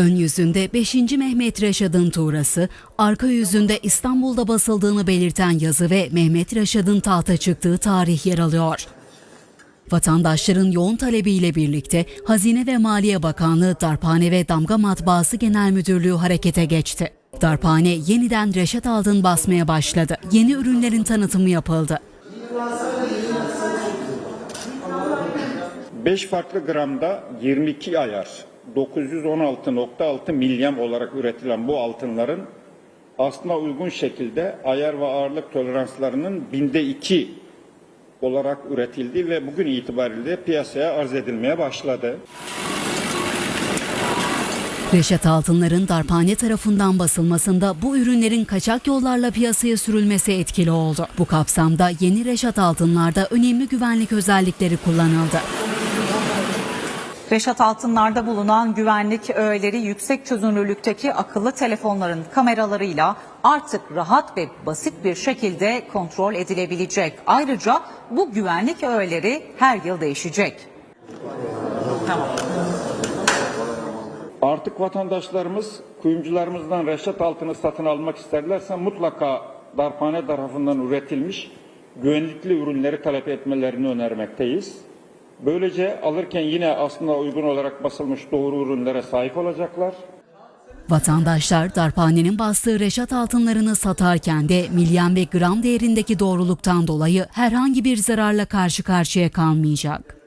Ön yüzünde 5. Mehmet Reşad'ın tuğrası, arka yüzünde İstanbul'da basıldığını belirten yazı ve Mehmet Reşad'ın tahta çıktığı tarih yer alıyor. Vatandaşların yoğun talebiyle birlikte Hazine ve Maliye Bakanlığı Darphane ve Damga Matbaası Genel Müdürlüğü harekete geçti. Darphane yeniden reşat altın basmaya başladı. Yeni ürünlerin tanıtımı yapıldı. 5 farklı gramda 22 ayar 916.6 milyam olarak üretilen bu altınların aslına uygun şekilde ayar ve ağırlık toleranslarının binde 2 olarak üretildi ve bugün itibariyle piyasaya arz edilmeye başladı. Reşat altınların darphane tarafından basılmasında bu ürünlerin kaçak yollarla piyasaya sürülmesi etkili oldu. Bu kapsamda yeni Reşat altınlarda önemli güvenlik özellikleri kullanıldı. Reşat Altınlar'da bulunan güvenlik öğeleri yüksek çözünürlükteki akıllı telefonların kameralarıyla artık rahat ve basit bir şekilde kontrol edilebilecek. Ayrıca bu güvenlik öğeleri her yıl değişecek. Artık vatandaşlarımız kuyumcularımızdan reşat altını satın almak isterlerse mutlaka darphane tarafından üretilmiş güvenlikli ürünleri talep etmelerini önermekteyiz. Böylece alırken yine aslında uygun olarak basılmış doğru ürünlere sahip olacaklar. Vatandaşlar darphanenin bastığı Reşat altınlarını satarken de milyen ve gram değerindeki doğruluktan dolayı herhangi bir zararla karşı karşıya kalmayacak.